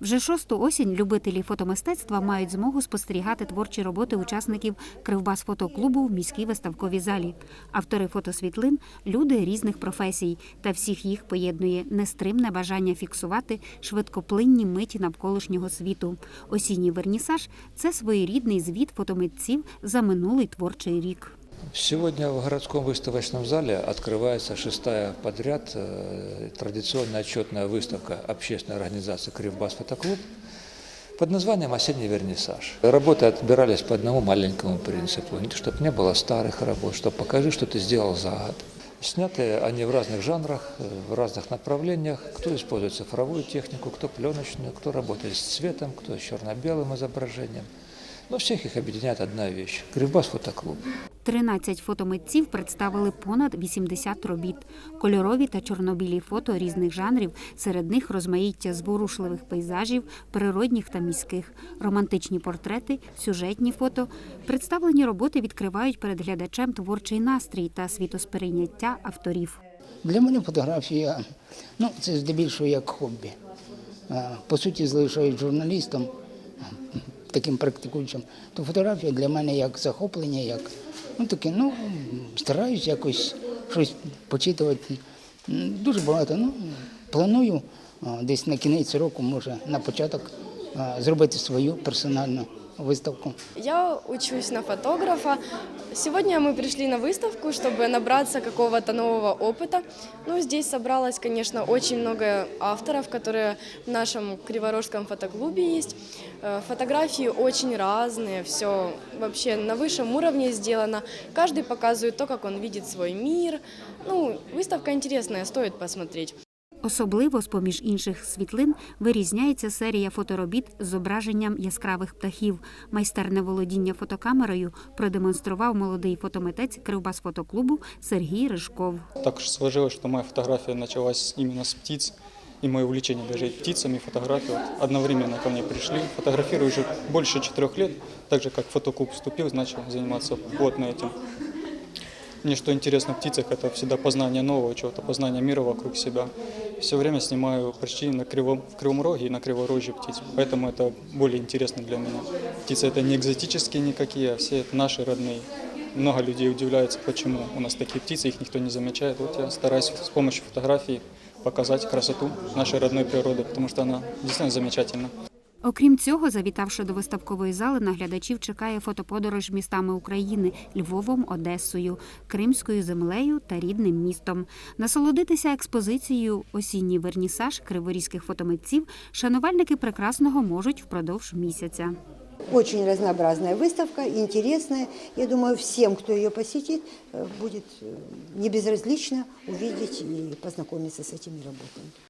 Вже шосту осінь любителі фотомистецтва мають змогу спостерігати творчі роботи учасників Кривбас фотоклубу в міській виставковій залі. Автори фотосвітлин люди різних професій, та всіх їх поєднує нестримне бажання фіксувати швидкоплинні миті навколишнього світу. Осінній вернісаж це своєрідний звіт фотомитців за минулий творчий рік. Сегодня в городском выставочном зале открывается шестая подряд э, традиционная отчетная выставка общественной организации «Кривбас Фотоклуб» под названием «Осенний вернисаж». Работы отбирались по одному маленькому принципу, чтобы не было старых работ, чтобы покажи, что ты сделал за год. Сняты они в разных жанрах, э, в разных направлениях. Кто использует цифровую технику, кто пленочную, кто работает с цветом, кто с черно-белым изображением. Но всех их объединяет одна вещь – Кривбас Фотоклуб. 13 фотомитців представили понад 80 робіт, кольорові та чорнобілі фото різних жанрів. Серед них розмаїття зворушливих пейзажів, природних та міських, романтичні портрети, сюжетні фото. Представлені роботи відкривають перед глядачем творчий настрій та світосприйняття авторів. Для мене фотографія ну, це здебільшого як хобі. Е, По суті, залишаюсь журналістом, таким практикуючим, то фотографія для мене як захоплення, як ну таке, ну стараюсь якось щось почитувати. Дуже багато. Ну, планую десь на кінець року, може на початок, зробити свою персональну виставку. Я учусь на фотографа. Сегодня мы пришли на выставку, чтобы набраться какого-то нового опыта. Ну, здесь собралось, конечно, очень много авторов, которые в нашем Криворожском фотоклубе есть. Э, Фотографии очень разные, все вообще на высшем уровне сделано. Каждый показывает то, как он видит свой мир. Ну, выставка интересная, стоит посмотреть. Особливо, з-поміж інших світлин, вирізняється серія фоторобіт з зображенням яскравих птахів. Майстерне володіння фотокамерою продемонстрував молодий фотомитець Кривбас фотоклубу Сергій Рижков. Так уж сложилось, что моя фотография началась именно с птиц, и мое увлечение даже и птицами, фотографией вот одновременно ко мне пришли. Фотографирую уже больше четырех лет, так же как в фотоклуб вступил, начал заниматься плотно этим. Мне что интересно в птицах, это всегда познание нового чего-то, познание мира вокруг себя. Все время снимаю почти на кривом, в Кривом Роге и на Криворожье птиц, поэтому это более интересно для меня. Птицы это не экзотические никакие, а все это наши родные. Много людей удивляются, почему у нас такие птицы, их никто не замечает. Вот я стараюсь с помощью фотографий показать красоту нашей родной природы, потому что она действительно замечательна. Окрім цього, завітавши до виставкової зали, наглядачів чекає фотоподорож містами України Львовом, Одесою, Кримською землею та рідним містом. Насолодитися експозицією осінній вернісаж криворізьких фотомитців шанувальники прекрасного можуть впродовж місяця. Очень разнообразная выставка, интересная. Я думаю, всем, кто ее посетит, э, будет э, не безразлично увидеть и познакомиться с этими работами.